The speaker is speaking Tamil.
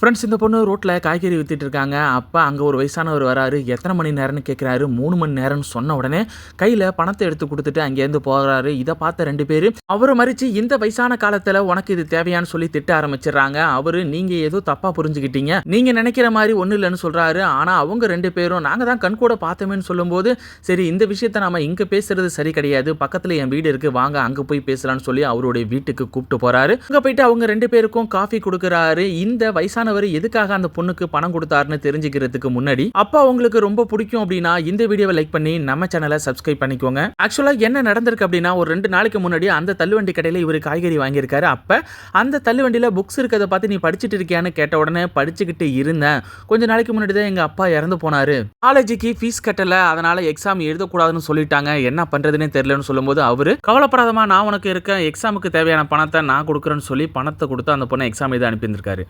ஃப்ரெண்ட்ஸ் இந்த பொண்ணு ரோட்டில் காய்கறி வித்துட்டு இருக்காங்க. அப்போ அங்கே ஒரு வயசானவர் வராரு. எத்தனை மணி நேரம்னு கேட்குறாரு மூணு மணி நேரம்னு சொன்ன உடனே கையில் பணத்தை எடுத்து கொடுத்துட்டு அங்கேருந்து போகிறாரு இதை பார்த்த ரெண்டு பேர் அவரை மறித்து இந்த வயசான காலத்தில் உனக்கு இது தேவையான்னு சொல்லி திட்ட ஆரம்பிச்சிடுறாங்க. அவர் நீங்கள் ஏதோ தப்பாக புரிஞ்சுக்கிட்டீங்க. நீங்கள் நினைக்கிற மாதிரி ஒன்றும் இல்லைன்னு சொல்கிறாரு ஆனால் அவங்க ரெண்டு பேரும் நாங்கள் தான் கண் கூட பார்த்தோமேன்னு சொல்லும்போது சரி இந்த விஷயத்த நம்ம இங்கே பேசுறது சரி கிடையாது. பக்கத்தில் என் வீடு இருக்குது வாங்க அங்கே போய் பேசலாம்னு சொல்லி அவருடைய வீட்டுக்கு கூப்பிட்டு போகிறாரு அங்கே போயிட்டு அவங்க ரெண்டு பேருக்கும் காஃபி கொடுக்குறாரு. இந்த வயசான வயசானவர் எதுக்காக அந்த பொண்ணுக்கு பணம் கொடுத்தாருன்னு தெரிஞ்சுக்கிறதுக்கு முன்னாடி அப்பா உங்களுக்கு ரொம்ப பிடிக்கும் அப்படின்னா இந்த வீடியோவை லைக் பண்ணி நம்ம சேனலை சப்ஸ்கிரைப் பண்ணிக்கோங்க. ஆக்சுவலாக என்ன நடந்திருக்கு அப்படின்னா ஒரு ரெண்டு நாளைக்கு முன்னாடி அந்த தள்ளுவண்டி கடையில் இவர் காய்கறி வாங்கியிருக்காரு. அப்போ அந்த தள்ளுவண்டியில் புக்ஸ் இருக்கிறத பார்த்து நீ படிச்சுட்டு இருக்கியான்னு கேட்ட உடனே படிச்சுக்கிட்டு இருந்தேன். கொஞ்ச நாளைக்கு முன்னாடி தான் எங்கள் அப்பா இறந்து போனாரு. காலேஜுக்கு ஃபீஸ் கட்டலை அதனால் எக்ஸாம் எழுதக்கூடாதுன்னு சொல்லிட்டாங்க. என்ன பண்ணுறதுனே தெரியலன்னு சொல்லும்போது அவர் கவலைப்படாதமா நான் உனக்கு இருக்கேன். எக்ஸாமுக்கு தேவையான பணத்தை நான் கொடுக்குறேன்னு சொல்லி பணத்தை கொடுத்து அந்த பொண்ணை எக்ஸாம் எழுத அனுப்பியிருந்திருக்காரு.